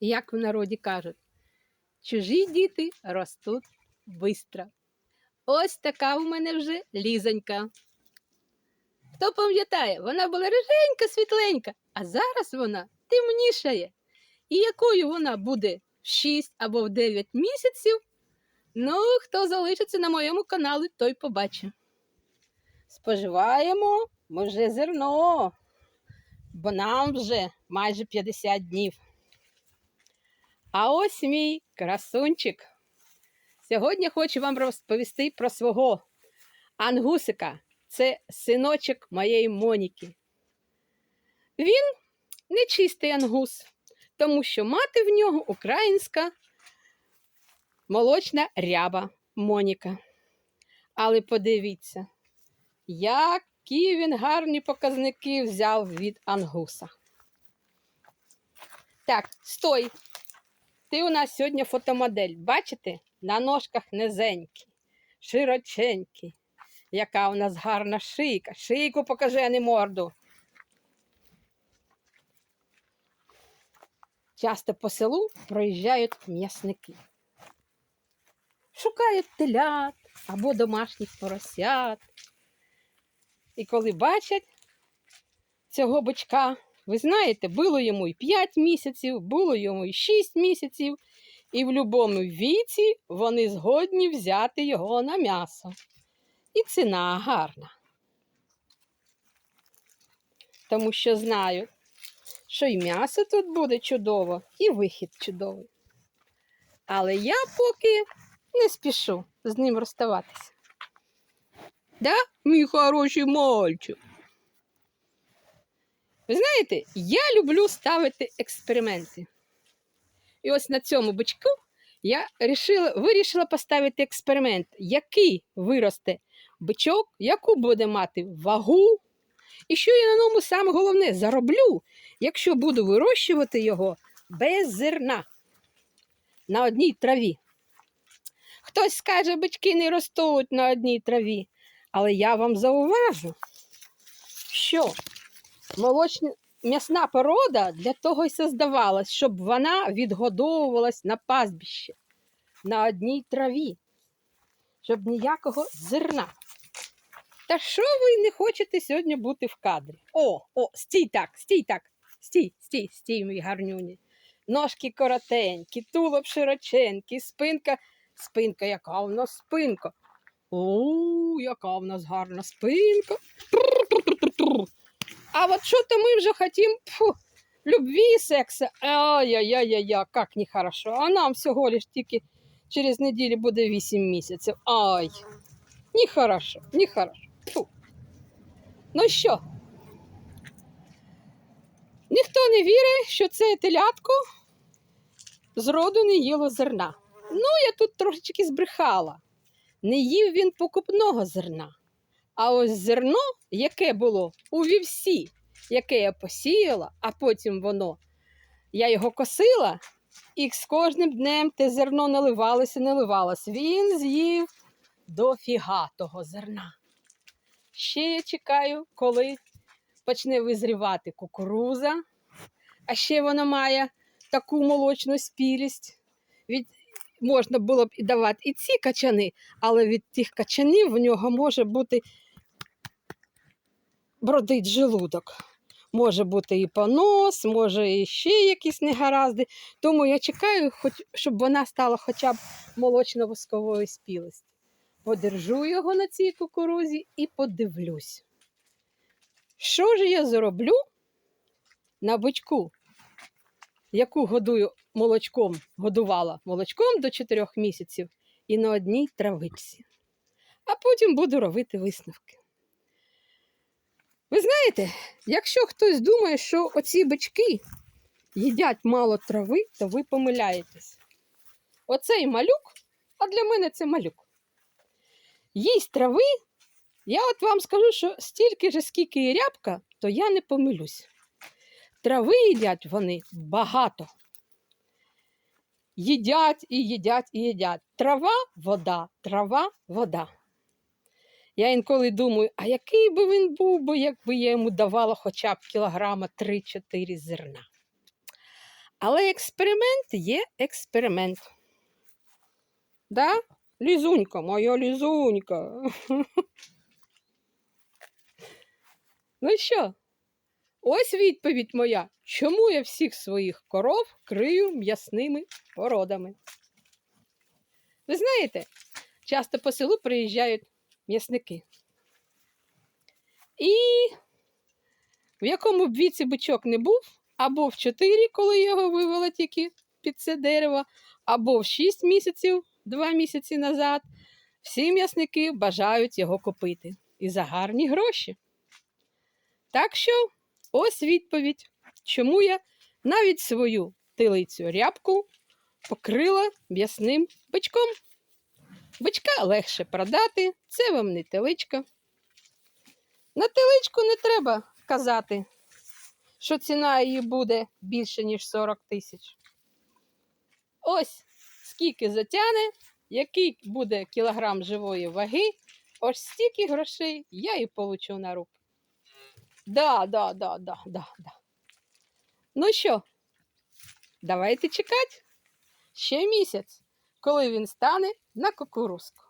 як в народі кажуть, чужі діти ростуть бистро. Ось така у мене вже лізонька. Хто пам'ятає, вона була риженька, світленька, а зараз вона темнішає. І якою вона буде в 6 або в 9 місяців, ну, хто залишиться на моєму каналі, той побачить. Споживаємо ми вже зерно, бо нам вже майже 50 днів. А ось мій красунчик. Сьогодні хочу вам розповісти про свого ангусика. Це синочок моєї Моніки. Він не чистий ангус, тому що мати в нього українська молочна ряба Моніка. Але подивіться, які він гарні показники взяв від ангуса. Так, стой. Ти у нас сьогодні фотомодель. Бачите? На ножках низенькі, широченькі. Яка у нас гарна шийка. Шийку покажи, а не морду. Часто по селу проїжджають м'ясники. Шукають телят або домашніх поросят. І коли бачать цього бичка, ви знаєте, було йому і 5 місяців, було йому і 6 місяців, і в будь-якому віці вони згодні взяти його на м'ясо. І ціна гарна. Тому що знають, що і м'ясо тут буде чудово, і вихід чудовий. Але я поки не спішу з ним розставатися. Да, мій хороший мальчик? Ви знаєте, я люблю ставити експерименти. І ось на цьому бичку я рішила, вирішила поставити експеримент, який виросте бичок, яку буде мати вагу. І що я на ньому саме головне зароблю, якщо буду вирощувати його без зерна на одній траві. Хтось скаже, бички не ростуть на одній траві, але я вам зауважу, що молочна м'ясна порода для того й создавалась, щоб вона відгодовувалась на пастбищі на одній траві, щоб ніякого зерна. Та що ви не хочете сьогодні бути в кадрі? О, о, стій так, стій так, стій, стій, стій, мій гарнюні. Ножки коротенькі, тулоб широченький, спинка, спинка, яка у нас спинка. О, яка в нас гарна спинка. Тру-тру-тру-тру-тру. А от що то ми вже хотім фу, любві, секса. Ай-яй-яй-яй, як нехорошо. А нам всього лиш тільки через неділю буде 8 місяців. Ай, нехорошо, нехорошо. Фу. Ну що? Ніхто не вірить, що це телятко зроду не їло зерна. Ну, я тут трошечки збрехала. Не їв він покупного зерна. А ось зерно, яке було у вівсі, яке я посіяла, а потім воно, я його косила, і з кожним днем те зерно наливалося, наливалося. Він з'їв дофіга того зерна. Ще я чекаю, коли почне визрівати кукуруза, а ще вона має таку молочну спілість. Від... Можна було б і давати і ці качани, але від тих качанів в нього може бути бродить желудок. Може бути і понос, може і ще якісь негаразди. Тому я чекаю, хоч, щоб вона стала хоча б молочно-воскової спілості. Подержу його на цій кукурузі і подивлюсь. Що ж я зроблю на бичку, яку годую молочком, годувала молочком до 4 місяців і на одній травичці. А потім буду робити висновки. Ви знаєте, якщо хтось думає, що оці бички їдять мало трави, то ви помиляєтесь. Оцей малюк, а для мене це малюк. Їсть трави, я от вам скажу, що стільки ж, скільки і рябка, то я не помилюсь. Трави їдять вони багато. Їдять і їдять і їдять. Трава, вода, трава, вода. Я інколи думаю, а який би він був, би, якби я йому давала хоча б кілограма 3-4 зерна. Але експеримент є експеримент. Да? Лізунька, моя лізунька. Ну що? Ось відповідь моя, чому я всіх своїх коров крию м'ясними породами. Ви знаєте, часто по селу приїжджають м'ясники. І в якому б віці бичок не був, або в 4, коли його вивела тільки під це дерево, або в 6 місяців, 2 місяці назад, всі м'ясники бажають його купити і за гарні гроші. Так що ось відповідь, чому я навіть свою тилицю рябку покрила м'ясним бичком. Бичка легше продати, це вам не теличка. На теличку не треба казати, що ціна її буде більше, ніж 40 тисяч. Ось скільки затяне, який буде кілограм живої ваги, ось стільки грошей я і получу на руки. Да, да, да, да, да, да. Ну що, давайте чекати ще місяць, коли він стане на кукурузку.